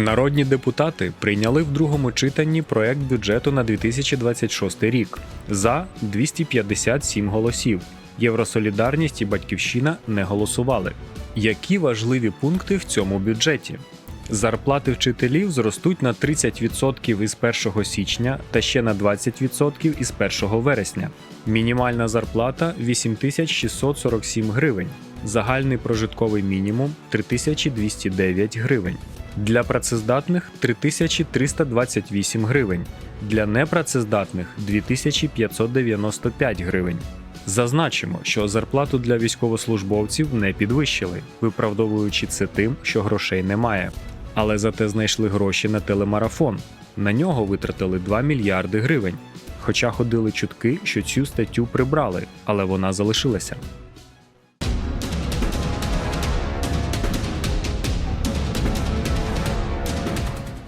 Народні депутати прийняли в другому читанні проект бюджету на 2026 рік за 257 голосів. Євросолідарність і Батьківщина не голосували. Які важливі пункти в цьому бюджеті? Зарплати вчителів зростуть на 30% із 1 січня та ще на 20% із 1 вересня. Мінімальна зарплата 8647 гривень. Загальний прожитковий мінімум 3209 гривень. Для працездатних 3328 гривень. Для непрацездатних 2595 гривень. Зазначимо, що зарплату для військовослужбовців не підвищили, виправдовуючи це тим, що грошей немає. Але зате знайшли гроші на телемарафон. На нього витратили 2 мільярди гривень. Хоча ходили чутки, що цю статтю прибрали, але вона залишилася.